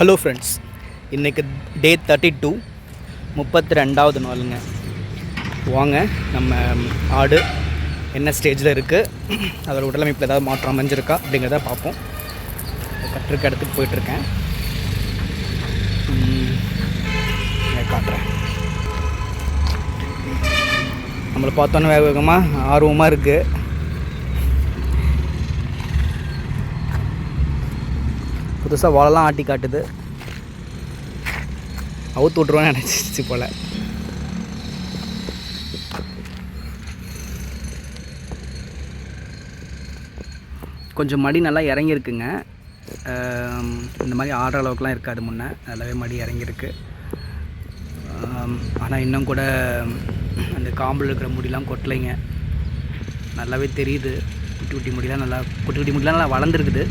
Hello friends இன்றைக்கு டே thirty two முப்பத்தி ரெண்டாவது நாளுங்க. வாங்க நம்ம ஆடு என்ன ஸ்டேஜில் இருக்குது அதோட உடலமைப்பில் ஏதாவது மாற்றம் அமைஞ்சிருக்கா அப்படிங்கிறத பார்ப்போம். கற்றுக்க இடத்துக்கு போயிட்டுருக்கேன். காட்டுறேன். நம்மளை பார்த்தோன்னே வேக வேகமாக ஆர்வமாக இருக்குது புதுசாக வலைலாம் ஆட்டி காட்டுது. அவுத்து விட்ருவான்னு நினச்சிச்சு போல். கொஞ்சம் மடி நல்லா இறங்கியிருக்குங்க. இந்த மாதிரி ஆடுற அளவுக்குலாம் இருக்காது முன்னே. நல்லாவே மடி இறங்கியிருக்கு. ஆனால் இன்னும் கூட அந்த காம்பில் இருக்கிற முடியெலாம் கொட்டலைங்க. நல்லாவே தெரியுது. குட்டி குட்டி முடியெலாம் நல்லா குட்டி குட்டி முடியெலாம் நல்லா வளர்ந்துருக்குது.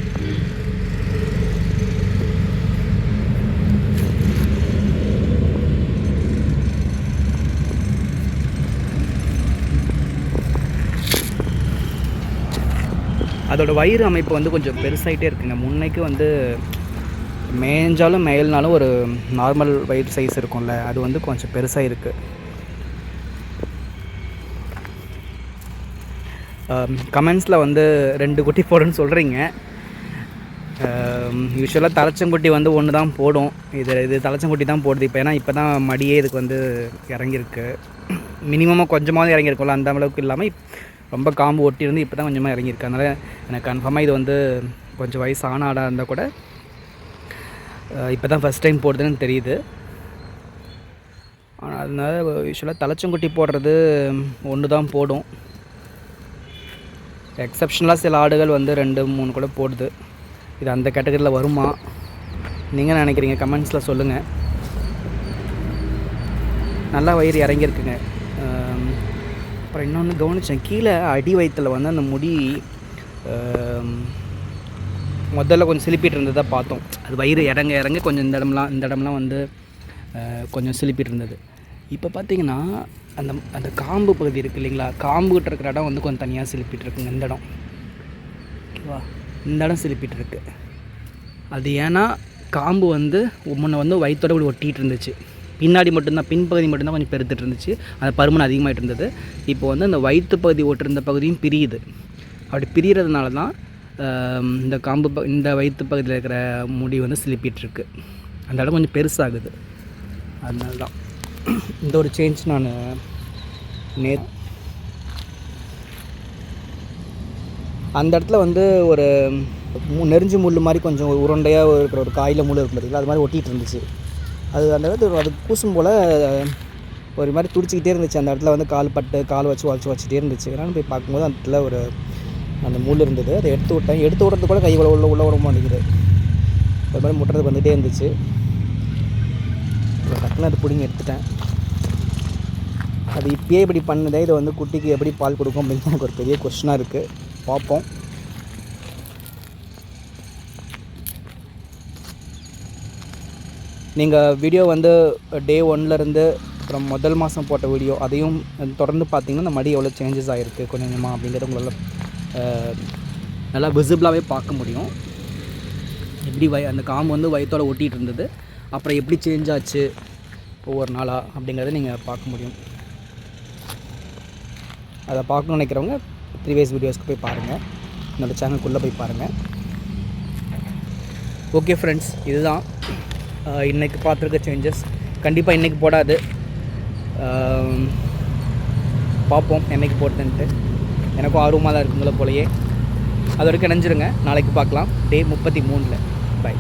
அதோட வயிறு அமைப்பு வந்து கொஞ்சம் பெருசாயிட்டே இருக்குங்க. முன்னைக்கு வந்து மேய்ஞ்சாலும் மேல்னாலும் ஒரு நார்மல் வயிறு சைஸ் இருக்கும்ல அது வந்து கொஞ்சம் பெருசாக இருக்குது கமெண்ட்ஸில் வந்து ரெண்டு குட்டி போடுன்னு சொல்கிறீங்க யூஸ்வலாக தலைச்சங்குட்டி வந்து ஒன்று தான் போடும். இது இது தலைச்சங்குட்டி தான் போடுது. இப்போ ஏன்னா இப்போ தான் மடியே இதுக்கு வந்து இறங்கியிருக்கு. மினிமமாக கொஞ்சமாவது இறங்கியிருக்கும்ல அந்த அளவுக்கு இல்லாமல் ரொம்ப காம்பு ஒட்டி இருந்து இப்போ தான் கொஞ்சமாக இறங்கியிருக்கு. அதனால் எனக்கு கன்ஃபார்மாக இது வந்து கொஞ்சம் வயசு ஆன ஆடாக இருந்தால் கூட இப்போ தான் ஃபஸ்ட் டைம் போடுதுன்னு தெரியுது. ஆனால் அதனால யூஸ்வலாக தலைச்சங்குட்டி போடுறது ஒன்று தான் போடும். எக்ஸப்ஷனலாக சில ஆடுகள் வந்து ரெண்டு மூணு கூட போடுது. இது அந்த கேட்டகரியில் வருமா? நீங்கள் என்ன நினைக்கிறீங்க? கமெண்ட்ஸில் சொல்லுங்கள் நல்லா வயிறு இறங்கியிருக்குங்க. அப்புறம் இன்னொன்று கவனித்தேன் கீழே அடி வயிற்றில் வந்து அந்த முடி முதல்ல கொஞ்சம் சிலிப்பிட்டு இருந்ததை பார்த்தோம். அது வயிறு இறங்க இறங்க கொஞ்சம் இந்த இடம்லாம் இந்த இடம்லாம் வந்து கொஞ்சம் சிலிப்பிட்டு இருந்தது இப்போ பார்த்தீங்கன்னா அந்த அந்த காம்பு பகுதி இருக்குது இல்லைங்களா? காம்புகிட்ட இருக்கிற இடம் வந்து கொஞ்சம் தனியாக சிலிப்பிட்டு இருக்குங்க இந்த இடம். ஓகேவா? இந்த இடம் சிலிப்பிட்டு இருக்கு அது ஏன்னா காம்பு வந்து முன்ன வந்து வயிற்றோட இப்படி ஒட்டிகிட்டு இருந்துச்சு. பின்னாடி மட்டும்தான் பின்பகுதி மட்டும்தான் கொஞ்சம் பெருத்துட்டு இருந்துச்சு. அந்த பருமன் அதிகமாகிட்டு இருந்தது. இப்போ வந்து அந்த வயிற்று பகுதி ஒட்டிருந்த பகுதியும் பிரியுது. அப்படி பிரியறதுனால தான் இந்த காம்பு ப இந்த வயிற்று பகுதியில் இருக்கிற முடி வந்து சிலிப்பிட்டு அந்த இடம் கொஞ்சம் பெருசாகுது. அதனால தான் இந்த ஒரு சேஞ்ச் நான் நேற்று அந்த இடத்துல வந்து ஒரு மு- நெறிஞ்சு முள் மாதிரி கொஞ்சம் உருண்டையாக இருக்கிற ஒரு காயில் முள் இருக்கும் பார்த்தீங்களா அது மாதிரி ஒட்டிகிட்டு இருந்துச்சு. அது அந்த இடத்துல அது கூசும் போல் ஒரு மாதிரி துடிச்சிக்கிட்டே இருந்துச்சு. அந்த இடத்துல வந்து கால் பட்டு கால் வச்சு வச்சு வச்சுட்டே இருந்துச்சு. ஏன்னா போய் பார்க்கும்போது அந்த இடத்துல ஒரு அந்த முள் இருந்தது. அதை எடுத்து விட்டேன். எடுத்து விட்றது கூட கை உள்ள உள்ள உள்ள விட மாட்டேங்குது. ஒரு மாதிரி முட்டுறது வந்துகிட்டே இருந்துச்சு. டக்குன்னு அது பிடிங்கி எடுத்துட்டேன். அது இப்பயே இப்படி பண்ணுதே இதை வந்து குட்டிக்கு எப்படி பால் கொடுக்கும் அப்படின்னு எனக்கு ஒரு பெரிய கொஷனாக இருக்குது பார்ப்போம். நீங்கள் வீடியோ வந்து டே ஒன்லேருந்து அப்புறம் முதல் மாதம் போட்ட வீடியோ அதையும் தொடர்ந்து பார்த்தீங்கன்னா இந்த மடி எவ்வளோ சேஞ்சஸ் ஆகிருக்கு கொஞ்சம் கொஞ்சமாக அப்படிங்கிறத உங்களால் நல்லா விசிபிளாகவே பார்க்க முடியும். எப்படி வய அந்த காம்பு வந்து வயத்தோடு ஒட்டிகிட்டு இருந்தது. அப்புறம் எப்படி சேஞ்ச் ஆச்சு ஒவ்வொரு நாளாக அப்படிங்கிறத நீங்கள் பார்க்க முடியும். அதை பார்க்கணும்னு நினைக்கிறவங்க ப்ரீவியஸ் வீடியோஸ்க்கு போய் பாருங்கள் என்னோடய சேனலுக்குள்ளே போய் பாருங்கள் ஓகே ஃப்ரெண்ட்ஸ் இதுதான். இன்றைக்கு பார்த்துருக்க சேஞ்சஸ் கண்டிப்பாக இன்றைக்கி போடாது. பார்ப்போம் என்னைக்கு போடுதுன்ட்டு எனக்கும் ஆர்வமாக தான் இருக்குங்கள போலயே. அது வரைக்கும் இணைஞ்சிருங்க. நாளைக்கு பார்க்கலாம். டே முப்பத்தி மூணில் பை